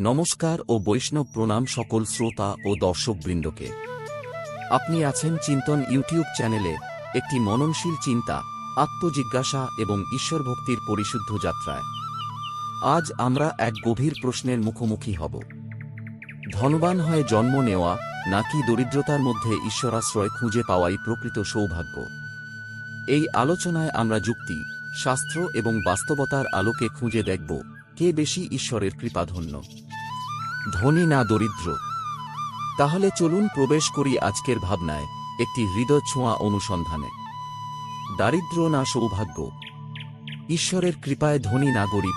নমস্কার ও বৈষ্ণব প্রণাম সকল শ্রোতা ও দর্শকবৃন্দকে। আপনি আছেন চিন্তন ইউটিউব চ্যানেলে একটি মননশীল চিন্তা, আত্মজিজ্ঞাসা এবং ঈশ্বরভক্তির পরিশুদ্ধ যাত্রায়। আজ আমরা এক গভীর প্রশ্নের মুখোমুখি হব। ধনবান হয়ে জন্ম নেওয়া নাকি দরিদ্রতার মধ্যে ঈশ্বরাশ্রয় খুঁজে পাওয়াই প্রকৃত সৌভাগ্য। এই আলোচনায় আমরা যুক্তি, শাস্ত্র এবং বাস্তবতার আলোকে খুঁজে দেখব কে বেশি ঈশ্বরের কৃপাধন্য। ধনী না দরিদ্র। তাহলে চলুন প্রবেশ করি আজকের ভাবনায় একটি হৃদয় ছোঁয়া অনুসন্ধানে। দারিদ্র না সৌভাগ্য। ঈশ্বরের কৃপায় ধনী না গরিব।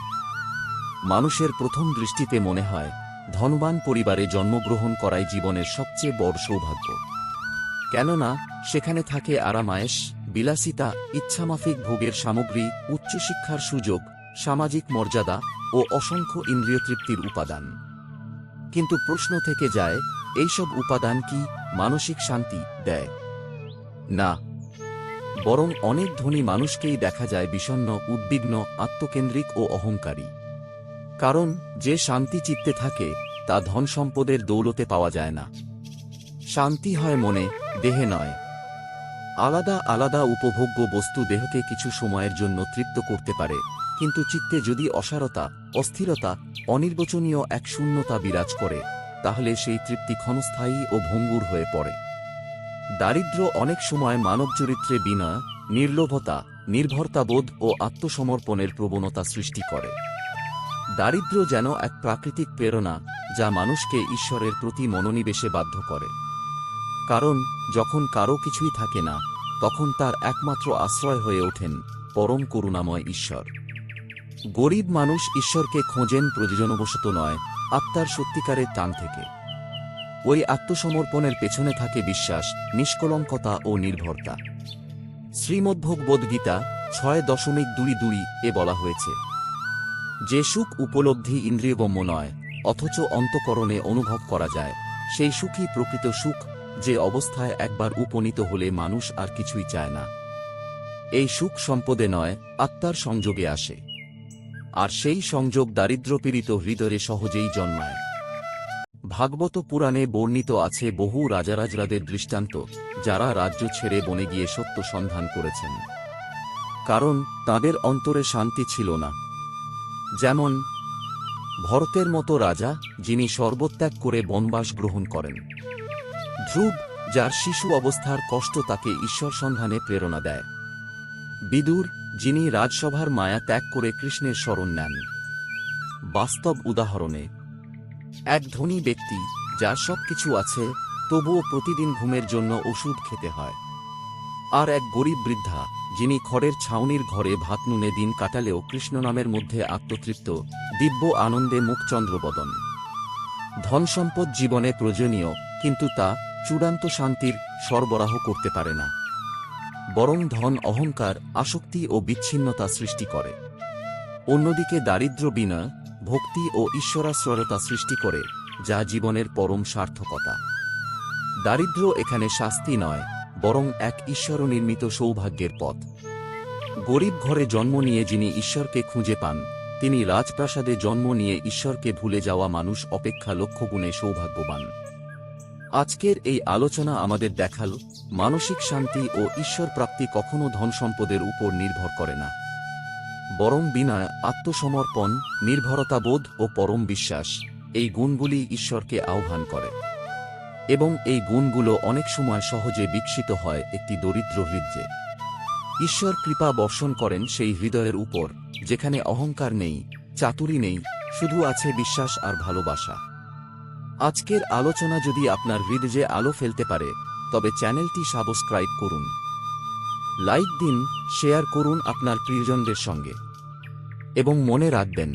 মানুষের প্রথম দৃষ্টিতে মনে হয়, ধনবান পরিবারে জন্মগ্রহণ করাই জীবনের সবচেয়ে বড় সৌভাগ্য। কেননা, সেখানে থাকে আরামায়েশ, বিলাসিতা, ইচ্ছামাফিক ভোগের সামগ্রী, উচ্চশিক্ষার সুযোগ, সামাজিক মর্যাদা ও অসংখ্য ইন্দ্রিয় তৃপ্তির উপাদান। কিন্তু প্রশ্ন থেকে যায়, এইসব উপাদান কি মানসিক শান্তি দেয়? না। বরং অনেক ধনী মানুষকেই দেখা যায় বিষণ্ন, উদ্বিগ্ন, আত্মকেন্দ্রিক ও অহংকারী। কারণ যে শান্তি চিত্তে থাকে, তা ধন সম্পদের দৌলতে পাওয়া যায় না। শান্তি হয় মনে, দেহে নয়। আলাদা আলাদা উপভোগ্য বস্তু দেহকে কিছু সময়ের জন্য তৃপ্ত করতে পারে। কিন্তু চিত্তে যদি অসারতা, অস্থিরতা, অনির্বচনীয় এক শূন্যতা বিরাজ করে, তাহলে সেই তৃপ্তি ক্ষণস্থায়ী ও ভঙ্গুর হয়ে পড়ে। দারিদ্র্য অনেক সময় মানব চরিত্রে বিনয় নির্লোভতা নির্ভরতাবোধ ও আত্মসমর্পণের প্রবণতা সৃষ্টি করে। দারিদ্র্য যেন এক প্রাকৃতিক প্রেরণা যা মানুষকে ঈশ্বরের প্রতি মনোনিবেশে বাধ্য করে। কারণ, যখন কারও কিছুই থাকে না, তখন তার একমাত্র আশ্রয় হয়ে ওঠেন পরম করুণাময় ঈশ্বর। গরিব মানুষ ঈশ্বরকে খোঁজেন প্রয়োজনবশত নয়, আত্মার সত্যিকারের টান থেকে। ওই আত্মসমর্পণের পেছনে থাকে বিশ্বাস, নিষ্কলঙ্কতা ও নির্ভরতা। শ্রীমদ্ভগবদ্ গীতা ছয় দশমিক দুই দুই এ বলা হয়েছে, যে সুখ উপলব্ধি ইন্দ্রিয়গম্য নয়, অথচ অন্তকরণে অনুভব করা যায়, সেই সুখই প্রকৃত সুখ, যে অবস্থায় একবার উপনীত হলে মানুষ আর কিছুই চায় না। এই সুখ সম্পদে নয়, আত্মার সংযোগে আসে। আর সেই সংযোগ দারিদ্র্যপীড়িত হৃদয়ে সহজেই জন্মায়। ভাগবত পুরাণে বর্ণিত আছে বহু রাজারাজরাদের দৃষ্টান্ত, যারা রাজ্য ছেড়ে বনে গিয়ে সত্য সন্ধান করেছেন। কারণ তাদের অন্তরে শান্তি ছিল না। যেমন, ভরতের মতো রাজা, যিনি সর্বত্যাগ করে বনবাস গ্রহণ করেন। ধ্রুব, যার শিশু অবস্থার কষ্ট তাকে ঈশ্বর সন্ধানে প্রেরণা দেয়। বিদুর, যিনি রাজসভার মায়া ত্যাগ করে কৃষ্ণের স্মরণ নেন। বাস্তব উদাহরণে, এক ধনী ব্যক্তি যার সবকিছু আছে, তবুও প্রতিদিন ঘুমের জন্য ওষুধ খেতে হয়। আর এক গরিব বৃদ্ধা, যিনি খড়ের ছাউনির ঘরে ভাত নুনে দিন কাটালেও কৃষ্ণ নামের মধ্যে আত্মতৃপ্ত, দিব্য আনন্দে মুখচন্দ্রবদন। ধন সম্পদ জীবনে প্রয়োজনীয়, কিন্তু তা চূড়ান্ত শান্তির সরবরাহ করতে পারে না। বরং ধন, অহংকার, আসক্তি ও বিচ্ছিন্নতা সৃষ্টি করে। অন্যদিকে দারিদ্র বিনয় ভক্তি ও ঈশ্বরাশ্রয়তা সৃষ্টি করে, যা জীবনের পরম সার্থকতা। দারিদ্র্য এখানে শাস্তি নয়, বরং এক ঈশ্বর নির্মিত সৌভাগ্যের পথ। গরিব ঘরে জন্ম নিয়ে যিনি ঈশ্বরকে খুঁজে পান, তিনি রাজপ্রাসাদে জন্ম নিয়ে ঈশ্বরকে ভুলে যাওয়া মানুষ অপেক্ষা লক্ষ্যগুণে সৌভাগ্যবান। আজকের এই আলোচনা আমাদের দেখাল মানসিক শান্তি ও ঈশ্বর প্রাপ্তি কখনো ধন সম্পদের উপর নির্ভর করে না। বরং বিনয় আত্মসমর্পণ নির্ভরতাবোধ ও পরম বিশ্বাস এই গুণগুলি ঈশ্বরকে আহ্বান করে। এবং এই গুণগুলো অনেক সময় সহজে বিকশিত হয় একটি দরিদ্র হৃদয়ে। ঈশ্বর কৃপা বর্ষণ করেন সেই হৃদয়ের উপর, যেখানে অহংকার নেই, চাতুরি নেই, শুধু আছে বিশ্বাস আর ভালোবাসা। আজকের আলোচনা যদি আপনার হৃদয়ে আলো ফেলতে পারে তবে চ্যানেলটি সাবস্ক্রাইব করুন। লাইক দিন, শেয়ার করুন আপনার প্রিয়জনদের সঙ্গে। এবং মনে রাখবেন,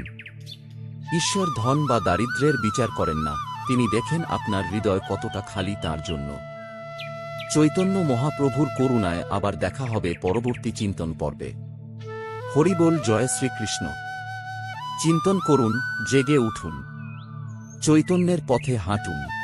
ঈশ্বর ধন বা দারিদ্র্যের বিচার করেন না, তিনি দেখেন আপনার হৃদয় কতটা খালি তার জন্য। চৈতন্য মহাপ্রভুর করুণায় আবার দেখা হবে পরবর্তী চিন্তন পর্বে। হরিবোল, জয় শ্রীকৃষ্ণ। চিন্তন করুন, জেগে উঠুন। চৈতন্যের পথে হাঁটুন।